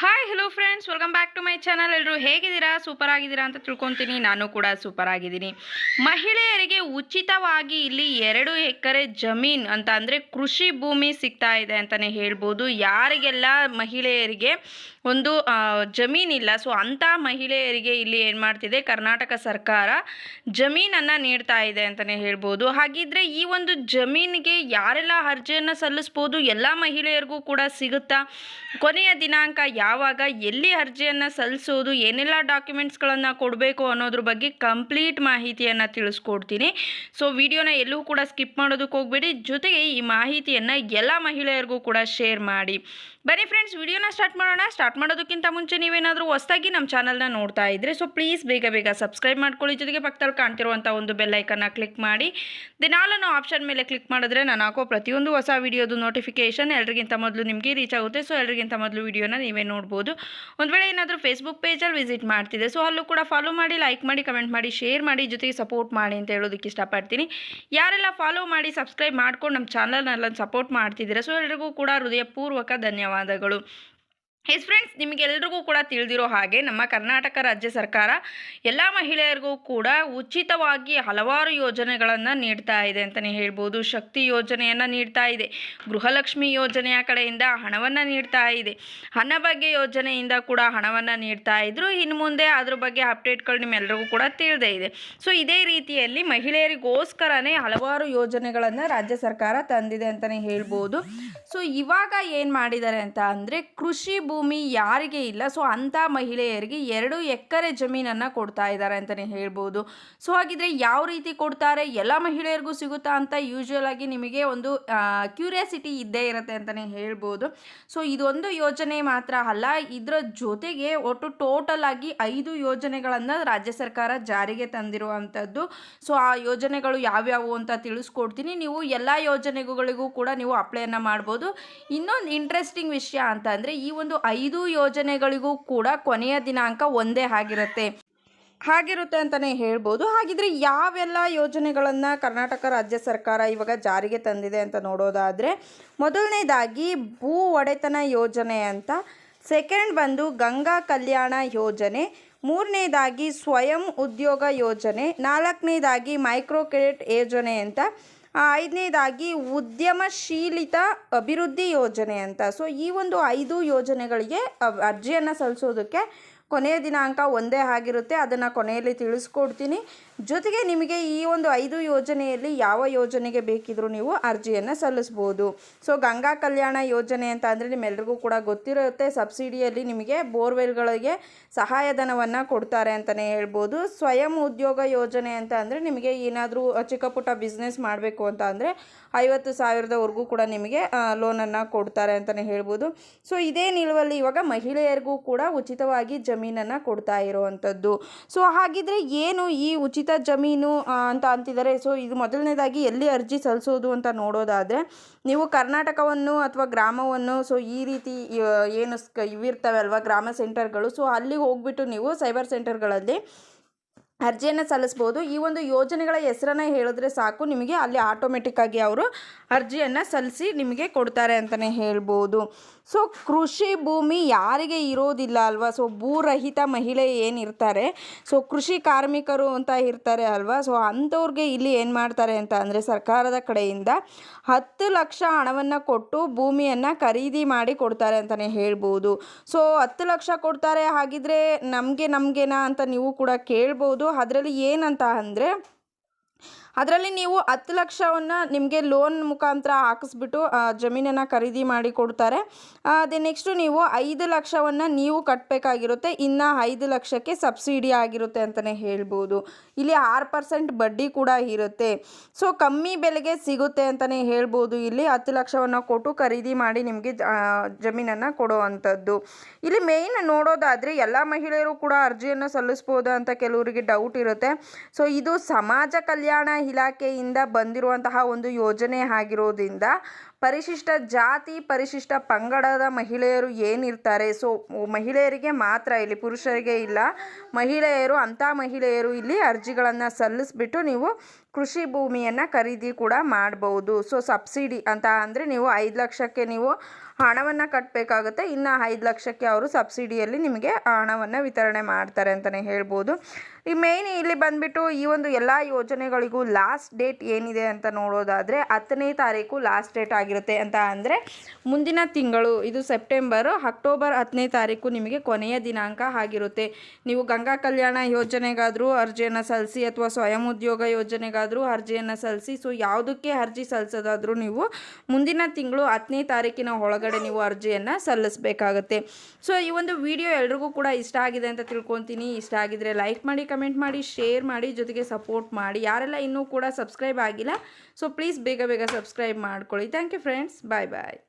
Hi hello friends welcome back to my channel ಎಲ್ಲರೂ ಹೇಗಿದ್ದೀರಾ? Super ಆಗಿದ್ದೀರಾ ಅಂತ ತಿಳ್ಕೊತೀನಿ. ನಾನು ಕೂಡ ಸೂಪರ್ ಆಗಿದ್ದೀನಿ. ಮಹಿಳೆಯರಿಗೆ ಉಚಿತವಾಗಿ ಇಲ್ಲಿ ಎರಡು ಎಕರೆ ಜಮೀನ್ ಅಂತ ಅಂದರೆ ಕೃಷಿ ಭೂಮಿ ಸಿಗ್ತಾ ಇದೆ ಅಂತಲೇ ಹೇಳ್ಬೋದು. ಯಾರಿಗೆಲ್ಲ ಮಹಿಳೆಯರಿಗೆ ಒಂದು ಜಮೀನಿಲ್ಲ. ಸೊ ಅಂಥ ಮಹಿಳೆಯರಿಗೆ ಇಲ್ಲಿ ಏನು ಮಾಡ್ತಿದೆ? ಕರ್ನಾಟಕ ಸರ್ಕಾರ ಜಮೀನನ್ನು ನೀಡ್ತಾ ಇದೆ ಅಂತಲೇ ಹೇಳ್ಬೋದು. ಹಾಗಿದ್ರೆ ಈ ಒಂದು ಜಮೀನಿಗೆ ಯಾರೆಲ್ಲ ಅರ್ಜಿಯನ್ನು ಸಲ್ಲಿಸ್ಬೋದು? ಎಲ್ಲ ಮಹಿಳೆಯರಿಗೂ ಕೂಡ ಸಿಗುತ್ತಾ? ಕೊನೆಯ ದಿನಾಂಕ ಯಾವಾಗ ಎಲ್ಲಿ ಅರ್ಜಿಯನ್ನು ಸಲ್ಲಿಸೋದು? ಏನೆಲ್ಲ ಡಾಕ್ಯುಮೆಂಟ್ಸ್ಗಳನ್ನು ಕೊಡಬೇಕು ಅನ್ನೋದ್ರ ಬಗ್ಗೆ ಕಂಪ್ಲೀಟ್ ಮಾಹಿತಿಯನ್ನು ತಿಳಿಸ್ಕೊಡ್ತೀನಿ. ಸೊ ವಿಡಿಯೋನ ಎಲ್ಲೂ ಕೂಡ ಸ್ಕಿಪ್ ಮಾಡೋದಕ್ಕೆ ಹೋಗಬೇಡಿ. ಜೊತೆಗೆ ಈ ಮಾಹಿತಿಯನ್ನು ಎಲ್ಲ ಮಹಿಳೆಯರಿಗೂ ಕೂಡ ಶೇರ್ ಮಾಡಿ. ಬನ್ನಿ ಫ್ರೆಂಡ್ಸ್ ವಿಡಿಯೋನ ಸ್ಟಾರ್ಟ್ ಮಾಡೋಣ. ಸ್ಟಾರ್ಟ್ ಮಾಡೋದಕ್ಕಿಂತ ಮುಂಚೆ ನೀವೇನಾದರೂ ಹೊಸದಾಗಿ ನಮ್ಮ ಚಾನಲ್ನ ನೋಡ್ತಾ ಇದ್ದರೆ ಸೊ ಪ್ಲೀಸ್ ಬೇಗ ಬೇಗ ಸಬ್ಸ್ಕ್ರೈಬ್ ಮಾಡ್ಕೊಳ್ಳಿ. ಜೊತೆಗೆ ಪಕ್ಕದಲ್ಲಿ ಕಾಣ್ತಿರುವಂಥ ಒಂದು ಬೆಲ್ಲೈಕನ್ನ ಕ್ಲಿಕ್ ಮಾಡಿ. ದಿನಾಲೂ ಆಪ್ಷನ್ ಮೇಲೆ ಕ್ಲಿಕ್ ಮಾಡಿದ್ರೆ ನಾನು ಹಾಕೋ ಪ್ರತಿಯೊಂದು ಹೊಸ ವಿಡಿಯೋದು ನೋಟಿಫಿಕೇಷನ್ ಎಲ್ರಿಗಿಂತ ಮೊದಲು ನಿಮಗೆ ರೀಚ್ ಆಗುತ್ತೆ. ಸೊ ಎಲ್ರಿಗಿಂತ ಮೊದಲು ವಿಡಿಯೋನ ನೀವೇ ನೋಡ್ಬೋದು. ಒಂದು ವೇಳೆ ಏನಾದರೂ ಫೇಸ್ಬುಕ್ ಪೇಜಲ್ಲಿ ವಿಸಿಟ್ ಮಾಡ್ತಿದೆ ಸೊ ಅಲ್ಲೂ ಕೂಡ ಫಾಲೋ ಮಾಡಿ ಲೈಕ್ ಮಾಡಿ ಕಮೆಂಟ್ ಮಾಡಿ ಶೇರ್ ಮಾಡಿ, ಜೊತೆಗೆ ಸಪೋರ್ಟ್ ಮಾಡಿ ಅಂತ ಹೇಳೋದಕ್ಕೆ ಇಷ್ಟಪಡ್ತೀನಿ. ಯಾರೆಲ್ಲ ಫಾಲೋ ಮಾಡಿ ಸಬ್ಸ್ಕ್ರೈಬ್ ಮಾಡ್ಕೊಂಡು ನಮ್ಮ ಚಾನಲ್ನೆಲ್ಲ ಸಪೋರ್ಟ್ ಮಾಡ್ತಿದ್ದೀರಾ, ಸೊ ಎಲ್ರಿಗೂ ಕೂಡ ಹೃದಯಪೂರ್ವಕ ಧನ್ಯವಾದಗಳು. ಎಸ್ ಫ್ರೆಂಡ್ಸ್ ನಿಮಗೆಲ್ರಿಗೂ ಕೂಡ ತಿಳಿದಿರೋ ಹಾಗೆ ನಮ್ಮ ಕರ್ನಾಟಕ ರಾಜ್ಯ ಸರ್ಕಾರ ಎಲ್ಲ ಮಹಿಳೆಯರಿಗೂ ಕೂಡ ಉಚಿತವಾಗಿ ಹಲವಾರು ಯೋಜನೆಗಳನ್ನು ನೀಡ್ತಾ ಇದೆ ಅಂತಲೇ ಹೇಳ್ಬೋದು. ಶಕ್ತಿ ಯೋಜನೆಯನ್ನು ನೀಡ್ತಾ ಇದೆ. ಗೃಹಲಕ್ಷ್ಮಿ ಯೋಜನೆಯ ಕಡೆಯಿಂದ ಹಣವನ್ನು ನೀಡ್ತಾ ಇದೆ. ಅನ್ನಭಾಗ್ಯ ಯೋಜನೆಯಿಂದ ಕೂಡ ಹಣವನ್ನು ನೀಡ್ತಾ ಇದ್ರು. ಇನ್ನು ಮುಂದೆ ಅದ್ರ ಬಗ್ಗೆ ಅಪ್ಡೇಟ್ಗಳು ನಿಮ್ಮೆಲ್ಲರಿಗೂ ಕೂಡ ತಿಳಿದೇ ಇದೆ. ಸೊ ಇದೇ ರೀತಿಯಲ್ಲಿ ಮಹಿಳೆಯರಿಗೋಸ್ಕರನೇ ಹಲವಾರು ಯೋಜನೆಗಳನ್ನು ರಾಜ್ಯ ಸರ್ಕಾರ ತಂದಿದೆ ಅಂತಲೇ ಹೇಳ್ಬೋದು. ಸೊ ಇವಾಗ ಏನು ಮಾಡಿದ್ದಾರೆ ಅಂತ ಅಂದರೆ ಕೃಷಿ ಭೂಮಿ ಯಾರಿಗೆ ಇಲ್ಲ. ಸೊ, ಅಂಥ ಮಹಿಳೆಯರಿಗೆ ಎರಡು ಎಕರೆ ಜಮೀನನ್ನು ಕೊಡ್ತಾ ಇದ್ದಾರೆ ಅಂತಲೇ ಹೇಳ್ಬೋದು. ಸೊ, ಹಾಗಿದ್ರೆ ಯಾವ ರೀತಿ ಕೊಡ್ತಾರೆ? ಎಲ್ಲ ಮಹಿಳೆಯರಿಗೂ ಸಿಗುತ್ತಾ ಅಂತ ಯೂಶುವಲ್ ಆಗಿ ನಿಮಗೆ ಒಂದು ಕ್ಯೂರಿಯಾಸಿಟಿ ಇದ್ದೇ ಇರುತ್ತೆ ಅಂತಲೇ ಹೇಳ್ಬೋದು. ಸೊ, ಇದೊಂದು ಯೋಜನೆ ಮಾತ್ರ ಅಲ್ಲ, ಇದರ ಜೊತೆಗೆ ಒಟ್ಟು ಟೋಟಲ್ ಆಗಿ ಐದು ಯೋಜನೆಗಳನ್ನು ರಾಜ್ಯ ಸರ್ಕಾರ ಜಾರಿಗೆ ತಂದಿರುವಂಥದ್ದು. ಸೊ, ಆ ಯೋಜನೆಗಳು ಯಾವ್ಯಾವು ಅಂತ ತಿಳಿಸ್ಕೊಡ್ತೀನಿ. ನೀವು ಎಲ್ಲ ಯೋಜನೆಗಳಿಗೂ ಕೂಡ ನೀವು ಅಪ್ಲೈಯನ್ನು ಮಾಡ್ಬೋದು. ಇನ್ನೊಂದು ಇಂಟ್ರೆಸ್ಟಿಂಗ್ ವಿಷಯ ಅಂತ ಅಂದರೆ ಈ ಒಂದು ಐದು ಯೋಜನೆಗಳಿಗೂ ಕೂಡ ಕೊನೆಯ ದಿನಾಂಕ ಒಂದೇ ಆಗಿರುತ್ತೆ. ಹಾಗಿರುತ್ತೆ ಅಂತಲೇ ಹೇಳ್ಬೋದು. ಹಾಗಿದ್ರೆ ಯಾವೆಲ್ಲ ಯೋಜನೆಗಳನ್ನು ಕರ್ನಾಟಕ ರಾಜ್ಯ ಸರ್ಕಾರ ಇವಾಗ ಜಾರಿಗೆ ತಂದಿದೆ ಅಂತ ನೋಡೋದಾದರೆ, ಮೊದಲನೇದಾಗಿ ಭೂ ಒಡೆತನ ಯೋಜನೆ ಅಂತ ಸೆಕೆಂಡ್ ಬಂದು ಗಂಗಾ ಕಲ್ಯಾಣ ಯೋಜನೆ, ಮೂರನೇದಾಗಿ ಸ್ವಯಂ ಉದ್ಯೋಗ ಯೋಜನೆ, ನಾಲ್ಕನೇದಾಗಿ ಮೈಕ್ರೋ ಕ್ರೆಡಿಟ್ ಯೋಜನೆ ಅಂತ ಐದನೇದಾಗಿ ಉದ್ಯಮಶೀಲಿತ ಅಭಿವೃದ್ಧಿ ಯೋಜನೆ ಅಂತ. ಸೊ ಈ ಒಂದು ಐದು ಯೋಜನೆಗಳಿಗೆ ಅರ್ಜಿಯನ್ನು ಸಲ್ಲಿಸೋದಕ್ಕೆ ಕೊನೆಯ ದಿನಾಂಕ ಒಂದೇ ಆಗಿರುತ್ತೆ. ಅದನ್ನು ಕೊನೆಯಲ್ಲಿ ತಿಳಿಸ್ಕೊಡ್ತೀನಿ. ಜೊತೆಗೆ ನಿಮಗೆ ಈ ಒಂದು ಐದು ಯೋಜನೆಯಲ್ಲಿ ಯಾವ ಯೋಜನೆಗೆ ಬೇಕಿದ್ರೂ ನೀವು ಅರ್ಜಿಯನ್ನು ಸಲ್ಲಿಸ್ಬೋದು. ಸೊ ಗಂಗಾ ಕಲ್ಯಾಣ ಯೋಜನೆ ಅಂತ ಅಂದರೆ ನಿಮ್ಮೆಲ್ರಿಗೂ ಕೂಡ ಗೊತ್ತಿರುತ್ತೆ. ಸಬ್ಸಿಡಿಯಲ್ಲಿ ನಿಮಗೆ ಬೋರ್ವೆಲ್ಗಳಿಗೆ ಸಹಾಯಧನವನ್ನು ಕೊಡ್ತಾರೆ ಅಂತಲೇ ಹೇಳ್ಬೋದು. ಸ್ವಯಂ ಉದ್ಯೋಗ ಯೋಜನೆ ಅಂತ ಅಂದರೆ ನಿಮಗೆ ಏನಾದರೂ ಚಿಕ್ಕ ಪುಟ್ಟ ಬಿಸ್ನೆಸ್ ಮಾಡಬೇಕು ಅಂತ ಅಂದರೆ ಐವತ್ತು ಸಾವಿರದವರೆಗೂ ಕೂಡ ನಿಮಗೆ ಲೋನನ್ನು ಕೊಡ್ತಾರೆ ಅಂತಲೇ ಹೇಳ್ಬೋದು. ಸೊ ಇದೇ ನಿಲುವಲ್ಲಿ ಇವಾಗ ಮಹಿಳೆಯರಿಗೂ ಕೂಡ ಉಚಿತವಾಗಿ ಜಮೀನನ್ನು ಕೊಡ್ತಾ ಇರುವಂಥದ್ದು. ಸೊ ಹಾಗಿದ್ರೆ ಏನು ಈ ಉಚಿತ ಜಮೀನು ಅಂತ ಅಂತಿದ್ದಾರೆ. ಸೊ ಇದು ಮೊದಲನೇದಾಗಿ ಎಲ್ಲಿ ಅರ್ಜಿ ಸಲ್ಲಿಸೋದು ಅಂತ ನೋಡೋದಾದರೆ, ನೀವು ಕರ್ನಾಟಕವನ್ನು ಅಥವಾ ಗ್ರಾಮವನ್ನು ಸೊ ಈ ರೀತಿ ಏನು ಇವಿರ್ತವೆ ಅಲ್ವಾ ಗ್ರಾಮ ಸೆಂಟರ್ಗಳು. ಸೊ ಅಲ್ಲಿಗೆ ಹೋಗ್ಬಿಟ್ಟು ನೀವು ಸೈಬರ್ ಸೆಂಟರ್ಗಳಲ್ಲಿ ಅರ್ಜಿಯನ್ನು ಸಲ್ಲಿಸ್ಬೋದು. ಈ ಒಂದು ಯೋಜನೆಗಳ ಹೆಸರನ್ನು ಹೇಳಿದ್ರೆ ಸಾಕು. ನಿಮಗೆ ಅಲ್ಲಿ ಆಟೋಮೆಟಿಕ್ಕಾಗಿ ಅವರು ಅರ್ಜಿಯನ್ನು ಸಲ್ಲಿಸಿ ನಿಮಗೆ ಕೊಡ್ತಾರೆ ಅಂತಲೇ ಹೇಳ್ಬೋದು. ಸೊ ಕೃಷಿ ಭೂಮಿ ಯಾರಿಗೆ ಇರೋದಿಲ್ಲ ಅಲ್ವಾ? ಸೊ ಭೂರಹಿತ ಮಹಿಳೆ ಏನಿರ್ತಾರೆ ಸೊ ಕೃಷಿ ಕಾರ್ಮಿಕರು ಅಂತ ಇರ್ತಾರೆ ಅಲ್ವಾ? ಸೊ ಅಂಥವ್ರಿಗೆ ಇಲ್ಲಿ ಏನು ಮಾಡ್ತಾರೆ ಅಂತ ಅಂದರೆ ಸರ್ಕಾರದ ಕಡೆಯಿಂದ ಹತ್ತು ಲಕ್ಷ ಹಣವನ್ನು ಕೊಟ್ಟು ಭೂಮಿಯನ್ನು ಖರೀದಿ ಮಾಡಿ ಕೊಡ್ತಾರೆ ಅಂತಲೇ ಹೇಳ್ಬೋದು. ಸೊ ಹತ್ತು ಲಕ್ಷ ಕೊಡ್ತಾರೆ ಹಾಗಿದ್ರೆ ನಮಗೆ ನಮಗೇನಾ ಅಂತ ನೀವು ಕೂಡ ಕೇಳ್ಬೋದು. ಅದರಲ್ಲಿ ಏನಂತ ಅಂದರೆ ಅದರಲ್ಲಿ ನೀವು ಹತ್ತು ಲಕ್ಷವನ್ನು ನಿಮಗೆ ಲೋನ್ ಮುಖಾಂತರ ಹಾಕಿಸ್ಬಿಟ್ಟು ಜಮೀನನ್ನು ಖರೀದಿ ಮಾಡಿ ಕೊಡ್ತಾರೆ. ಅದೇ ನೆಕ್ಸ್ಟು ನೀವು ಐದು ಲಕ್ಷವನ್ನು ನೀವು ಕಟ್ಟಬೇಕಾಗಿರುತ್ತೆ ಇನ್ನು ಐದು ಲಕ್ಷಕ್ಕೆ ಸಬ್ಸಿಡಿ ಆಗಿರುತ್ತೆ ಅಂತಲೇ ಹೇಳ್ಬೋದು. ಇಲ್ಲಿ ಆರು ಪರ್ಸೆಂಟ್ ಬಡ್ಡಿ ಕೂಡ ಇರುತ್ತೆ. ಸೊ ಕಮ್ಮಿ ಬೆಲೆಗೆ ಸಿಗುತ್ತೆ ಅಂತಲೇ ಹೇಳ್ಬೋದು. ಇಲ್ಲಿ ಹತ್ತು ಲಕ್ಷವನ್ನು ಕೊಟ್ಟು ಖರೀದಿ ಮಾಡಿ ನಿಮಗೆ ಜಮೀನನ್ನು ಕೊಡುವಂಥದ್ದು ಇಲ್ಲಿ ಮೇಯ್ನ್ ನೋಡೋದಾದರೆ ಎಲ್ಲ ಮಹಿಳೆಯರು ಕೂಡ ಅರ್ಜಿಯನ್ನು ಸಲ್ಲಿಸ್ಬೋದು ಅಂತ ಕೆಲವರಿಗೆ ಡೌಟ್ ಇರುತ್ತೆ. ಸೊ ಇದು ಸಮಾಜ ಇಲಾಖೆಯಿಂದ ಬಂದಿರುವಂತಹ ಒಂದು ಯೋಜನೆ ಆಗಿರೋದ್ರಿಂದ ಪರಿಶಿಷ್ಟ ಜಾತಿ, ಪರಿಶಿಷ್ಟ ಪಂಗಡದ ಮಹಿಳೆಯರು ಏನಿರ್ತಾರೆ? ಸೊ ಮಹಿಳೆಯರಿಗೆ ಮಾತ್ರ ಇಲ್ಲಿ, ಪುರುಷರಿಗೆ ಇಲ್ಲ. ಮಹಿಳೆಯರು, ಅಂಥ ಮಹಿಳೆಯರು ಇಲ್ಲಿ ಅರ್ಜಿಗಳನ್ನು ಸಲ್ಲಿಸ್ಬಿಟ್ಟು ನೀವು ಕೃಷಿ ಭೂಮಿಯನ್ನು ಖರೀದಿ ಕೂಡ ಮಾಡ್ಬೋದು. ಸೊ ಸಬ್ಸಿಡಿ ಅಂತ ಅಂದರೆ ನೀವು ಐದು ಲಕ್ಷಕ್ಕೆ ನೀವು ಹಣವನ್ನು ಕಟ್ಟಬೇಕಾಗುತ್ತೆ ಇನ್ನು ಐದು ಲಕ್ಷಕ್ಕೆ ಅವರು ಸಬ್ಸಿಡಿಯಲ್ಲಿ ನಿಮಗೆ ಹಣವನ್ನು ವಿತರಣೆ ಮಾಡ್ತಾರೆ ಅಂತಲೇ ಹೇಳ್ಬೋದು. ಈ ಮೇಯ್ನ್ ಇಲ್ಲಿ ಬಂದುಬಿಟ್ಟು ಈ ಒಂದು ಎಲ್ಲ ಯೋಜನೆಗಳಿಗೂ ಲಾಸ್ಟ್ ಡೇಟ್ ಏನಿದೆ ಅಂತ ನೋಡೋದಾದರೆ ಹತ್ತನೇ ತಾರೀಕು ಲಾಸ್ಟ್ ಡೇಟ್ ಆಗಿರುತ್ತೆ ಅಂತ ಅಂದರೆ ಮುಂದಿನ ತಿಂಗಳು. ಇದು ಸೆಪ್ಟೆಂಬರು ಅಕ್ಟೋಬರ್ ಹತ್ತನೇ ತಾರೀಕು ನಿಮಗೆ ಕೊನೆಯ ದಿನಾಂಕ ಆಗಿರುತ್ತೆ. ನೀವು ಗಂಗಾ ಕಲ್ಯಾಣ ಯೋಜನೆಗಾದರೂ ಅರ್ಜಿಯನ್ನು ಸಲ್ಲಿಸಿ ಅಥವಾ ಸ್ವಯಂ ಉದ್ಯೋಗ ಯೋಜನೆಗಾದರೂ ಅರ್ಜಿಯನ್ನು ಸಲ್ಲಿಸಿ, ಸೊ ಯಾವುದಕ್ಕೆ ಅರ್ಜಿ ಸಲ್ಲಿಸೋದಾದರೂ ನೀವು ಮುಂದಿನ ತಿಂಗಳು ಹತ್ತನೇ ತಾರೀಕಿನ ಒಳಗಡೆ ನೀವು ಅರ್ಜಿಯನ್ನು ಸಲ್ಲಿಸಬೇಕಾಗತ್ತೆ. ಸೊ ಈ ಒಂದು ವಿಡಿಯೋ ಎಲ್ರಿಗೂ ಕೂಡ ಇಷ್ಟ ಆಗಿದೆ ಅಂತ ತಿಳ್ಕೊತೀನಿ. ಇಷ್ಟ ಆಗಿದ್ರೆ ಲೈಕ್ ಮಾಡಿ ಕಮೆಂಟ್ ಮಾಡಿ ಶೇರ್ ಮಾಡಿ, ಜೊತೆಗೆ ಸಪೋರ್ಟ್ ಮಾಡಿ. ಯಾರೆಲ್ಲ ಇನ್ನೂ ಕೂಡ ಸಬ್ಸ್ಕ್ರೈಬ್ ಆಗಿಲ್ಲ ಸೊ ಪ್ಲೀಸ್ ಬೇಗ ಬೇಗ ಸಬ್ಸ್ಕ್ರೈಬ್ ಮಾಡ್ಕೊಳ್ಳಿ. Thank you friends bye bye